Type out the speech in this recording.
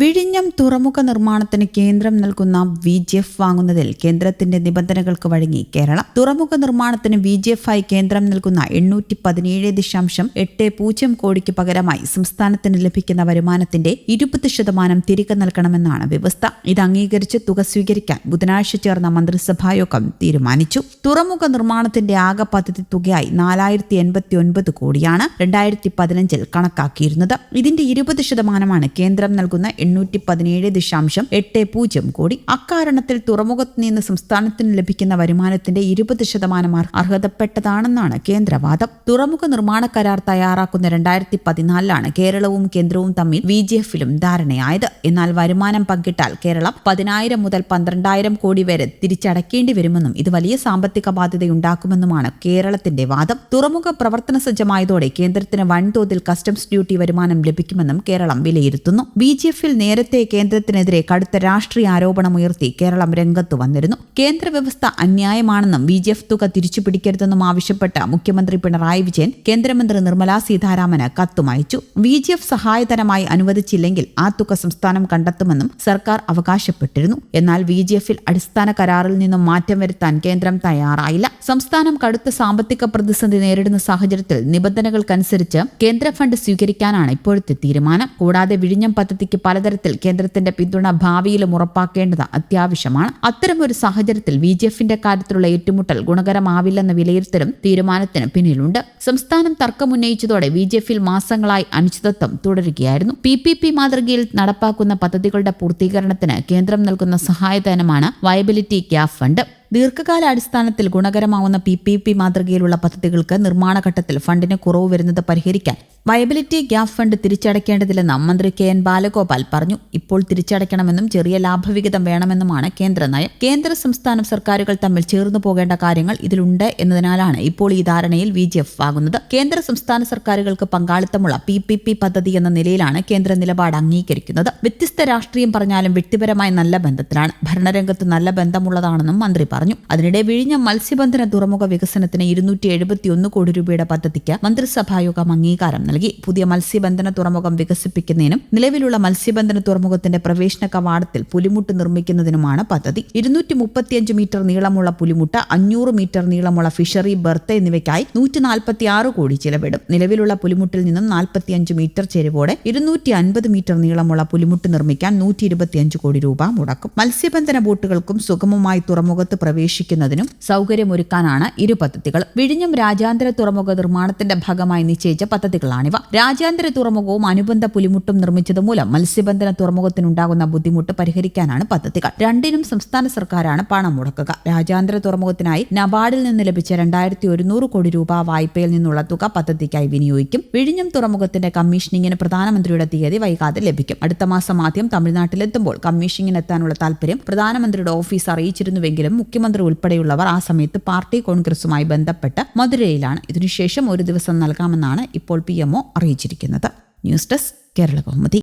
വിഴിഞ്ഞം തുറമുഖ നിർമ്മാണത്തിന് കേന്ദ്രം നൽകുന്ന വി ജി എഫ് വാങ്ങുന്നതിൽ കേന്ദ്രത്തിന്റെ നിബന്ധനകൾക്ക് വഴങ്ങി കേരളം. തുറമുഖ നിർമ്മാണത്തിന് വി ജി എഫ് ആയി കേന്ദ്രം നൽകുന്ന എണ്ണൂറ്റി പതിനേഴ് ദശാംശം എട്ട് പൂജ്യം കോടിക്ക് പകരമായി സംസ്ഥാനത്തിന് ലഭിക്കുന്ന വരുമാനത്തിന്റെ ഇരുപത് ശതമാനം തിരികെ നൽകണമെന്നാണ് വ്യവസ്ഥ. ഇത് അംഗീകരിച്ച് തുക സ്വീകരിക്കാൻ ബുധനാഴ്ച ചേർന്ന മന്ത്രിസഭാ യോഗം തീരുമാനിച്ചു. തുറമുഖ നിർമ്മാണത്തിന്റെ ആകെ പദ്ധതി തുകയായി നാലായിരത്തി എൺപത്തി ഒൻപത് കോടിയാണ് രണ്ടായിരത്തി പതിനഞ്ചിൽ കണക്കാക്കിയിരുന്നത്. ഇതിന്റെ ഇരുപത് ശതമാനമാണ് കേന്ദ്രം നൽകുന്ന എണ്ണൂറ്റി പതിനേഴ് ദശാംശം എട്ട് പൂജ്യം കോടി. അക്കാരണത്തിൽ തുറമുഖത്ത് നിന്ന് സംസ്ഥാനത്തിന് ലഭിക്കുന്ന വരുമാനത്തിന്റെ ഇരുപത് ശതമാനം അർഹതപ്പെട്ടതാണെന്നാണ് കേന്ദ്രവാദം. തുറമുഖ നിർമ്മാണ കരാർ തയ്യാറാക്കുന്ന രണ്ടായിരത്തി പതിനാലിലാണ് കേരളവും കേന്ദ്രവും തമ്മിൽ വി ജി എഫിലും ധാരണയായത്. എന്നാൽ വരുമാനം പങ്കിട്ടാൽ കേരളം പതിനായിരം മുതൽ പന്ത്രണ്ടായിരം കോടി വരെ തിരിച്ചടക്കേണ്ടി വരുമെന്നും ഇത് വലിയ സാമ്പത്തിക ബാധ്യതയുണ്ടാക്കുമെന്നുമാണ് കേരളത്തിന്റെ വാദം. തുറമുഖ പ്രവർത്തന സജ്ജമായതോടെ കേന്ദ്രത്തിന് വൻതോതിൽ കസ്റ്റംസ് ഡ്യൂട്ടി വരുമാനം ലഭിക്കുമെന്നും കേരളം വിലയിരുത്തുന്നു. ബി ജി എഫിൽ നേരത്തെ കേന്ദ്രത്തിനെതിരെ കടുത്ത രാഷ്ട്രീയ ആരോപണമുയർത്തി കേരളം രംഗത്തു വന്നിരുന്നു. കേന്ദ്ര വ്യവസ്ഥ അന്യായമാണെന്നും ബി ജി എഫ് തുക തിരിച്ചുപിടിക്കരുതെന്നും ആവശ്യപ്പെട്ട് മുഖ്യമന്ത്രി പിണറായി വിജയൻ കേന്ദ്രമന്ത്രി നിർമ്മലാ സീതാരാമന് കത്തുമയച്ചു ബി ജി എഫ് സഹായധനമായി അനുവദിച്ചില്ലെങ്കിൽ ആ തുക സംസ്ഥാനം കണ്ടെത്തുമെന്നും സർക്കാർ അവകാശപ്പെട്ടിരുന്നു. എന്നാൽ ബി ജി എഫിൽ അടിസ്ഥാന കരാറിൽ നിന്നും മാറ്റം വരുത്താൻ കേന്ദ്രം തയ്യാറായില്ല. സംസ്ഥാനം കടുത്ത സാമ്പത്തിക പ്രതിസന്ധി നേരിടുന്ന സാഹചര്യത്തിൽ നിബന്ധനകൾക്കനുസരിച്ച് കേന്ദ്ര ഫണ്ട് സ്വീകരിക്കാനാണ് ഇപ്പോഴത്തെ തീരുമാനം. കൂടാതെ വിഴിഞ്ഞം പദ്ധതിക്ക് പലതരത്തിൽ കേന്ദ്രത്തിന്റെ പിന്തുണ ഭാവിയിലും ഉറപ്പാക്കേണ്ടത് അത്യാവശ്യമാണ്. അത്തരമൊരു സാഹചര്യത്തിൽ ബി ജെ എഫിന്റെ കാര്യത്തിലുള്ള ഏറ്റുമുട്ടൽ ഗുണകരമാവില്ലെന്ന വിലയിരുത്തലും തീരുമാനത്തിന് പിന്നിലുണ്ട്. സംസ്ഥാനം തർക്കമുന്നയിച്ചതോടെ ബി ജെ എഫിൽ മാസങ്ങളായി അനിശ്ചിതത്വം തുടരുകയായിരുന്നു. പി പി പി മാതൃകയിൽ നടപ്പാക്കുന്ന പദ്ധതികളുടെ പൂർത്തീകരണത്തിന് കേന്ദ്രം നൽകുന്ന സഹായധനമാണ് വയബിലിറ്റി ഗ്യാപ് ഫണ്ട്. ദീർഘകാലാടിസ്ഥാനത്തിൽ ഗുണകരമാവുന്ന പി പി പി മാതൃകയിലുള്ള പദ്ധതികൾക്ക് നിർമ്മാണ ഘട്ടത്തിൽ ഫണ്ടിന് കുറവ് വരുന്നത് പരിഹരിക്കാൻ വയബിലിറ്റി ഗ്യാപ് ഫണ്ട് തിരിച്ചടയ്ക്കേണ്ടതില്ലെന്ന് മന്ത്രി കെ എൻ ബാലഗോപാൽ പറഞ്ഞു. ഇപ്പോൾ തിരിച്ചടയ്ക്കണമെന്നും ചെറിയ ലാഭവിഹിതം വേണമെന്നുമാണ് കേന്ദ്ര നയം. കേന്ദ്ര സംസ്ഥാന സർക്കാരുകൾ തമ്മിൽ ചേർന്നു പോകേണ്ട കാര്യങ്ങൾ ഇതിലുണ്ട് എന്നതിനാലാണ് ഇപ്പോൾ ഈ ധാരണയിൽ വി ജി എഫ് ആകുന്നത് കേന്ദ്ര സംസ്ഥാന സർക്കാരുകൾക്ക് പങ്കാളിത്തമുള്ള പി പി പി പദ്ധതി എന്ന നിലയിലാണ് കേന്ദ്ര നിലപാട് അംഗീകരിക്കുന്നത്. വ്യത്യസ്ത രാഷ്ട്രീയം പറഞ്ഞാലും വ്യക്തിപരമായി നല്ല ബന്ധത്തിലാണ്. ഭരണരംഗത്ത് നല്ല ബന്ധമുള്ളതാണെന്നും മന്ത്രി പറഞ്ഞു. അതിനിടെ വിഴിഞ്ഞ മത്സ്യബന്ധന തുറമുഖ വികസനത്തിന് ഇരുന്നൂറ്റി എഴുപത്തിയൊന്ന് കോടി രൂപയുടെ പദ്ധതിക്ക് മന്ത്രിസഭായോഗം അംഗീകാരം നൽകി. പുതിയ മത്സ്യബന്ധന തുറമുഖം വികസിപ്പിക്കുന്നതിനും നിലവിലുള്ള മത്സ്യബന്ധന തുറമുഖത്തിന്റെ പ്രവേശന കവാടത്തിൽ പുലിമുട്ട് നിർമ്മിക്കുന്നതിനുമാണ് പദ്ധതി. ഇരുന്നൂറ്റി മുപ്പത്തിയഞ്ച് മീറ്റർ നീളമുള്ള പുലിമുട്ട് അഞ്ഞൂറ് മീറ്റർ നീളമുള്ള ഫിഷറി ബർത്ത് എന്നിവയ്ക്കായി നൂറ്റി നാൽപ്പത്തി ആറ് കോടി ചിലവിടും. നിലവിലുള്ള പുലിമുട്ടിൽ നിന്നും നാൽപ്പത്തിയഞ്ച് മീറ്റർ ചെരുവോടെ ഇരുന്നൂറ്റി അൻപത് മീറ്റർ നീളമുള്ള പുലിമുട്ട് നിർമ്മിക്കാൻ നൂറ്റി ഇരുപത്തിയഞ്ച് കോടി രൂപ മുടക്കും. മത്സ്യബന്ധന ബോട്ടുകൾക്കും സുഗമമായി തുറമുഖത്ത് പ്രവേശിക്കുന്നതിനും സൗകര്യമൊരുക്കാനാണ് ഇരു പദ്ധതികൾ വിഴിഞ്ഞം രാജ്യാന്തര തുറമുഖ നിർമ്മാണത്തിന്റെ ഭാഗമായി നിശ്ചയിച്ച പദ്ധതികളാണ് പദ്ധതികളാണിവ രാജ്യാന്തര തുറമുഖവും അനുബന്ധ പുലിമുട്ടും നിർമ്മിച്ചത് മൂലം മത്സ്യബന്ധന തുറമുഖത്തിനുണ്ടാകുന്ന ബുദ്ധിമുട്ട് പരിഹരിക്കാനാണ് പദ്ധതികൾ. രണ്ടിനും സംസ്ഥാന സർക്കാരാണ് പണം മുടക്കുക. രാജ്യാന്തര തുറമുഖത്തിനായി നബാർഡിൽ നിന്ന് ലഭിച്ച രണ്ടായിരത്തി ഒരുന്നൂറ് കോടി രൂപ വായ്പയിൽ നിന്നുള്ള തുക പദ്ധതിക്കായി വിനിയോഗിക്കും. വിഴിഞ്ഞം തുറമുഖത്തിന്റെ കമ്മീഷനിങ്ങിന് പ്രധാനമന്ത്രിയുടെ തീയതി വൈകാതെ ലഭിക്കും. അടുത്ത മാസം ആദ്യം തമിഴ്നാട്ടിലെത്തുമ്പോൾ കമ്മീഷനിങ്ങിന് എത്താനുള്ള താൽപര്യം പ്രധാനമന്ത്രിയുടെ ഓഫീസ് അറിയിച്ചിരുന്നുവെങ്കിലും മുഖ്യമന്ത്രി ഉൾപ്പെടെയുള്ളവർ ആ സമയത്ത് പാർട്ടി കോൺഗ്രസുമായി ബന്ധപ്പെട്ട് മധുരയിലാണ്. ഇതിനുശേഷം ഒരു ദിവസം നൽകാമെന്നാണ് ഇപ്പോൾ പി എംഒ അറിയിച്ചിരിക്കുന്നത്. News desk Kerala Kaumudi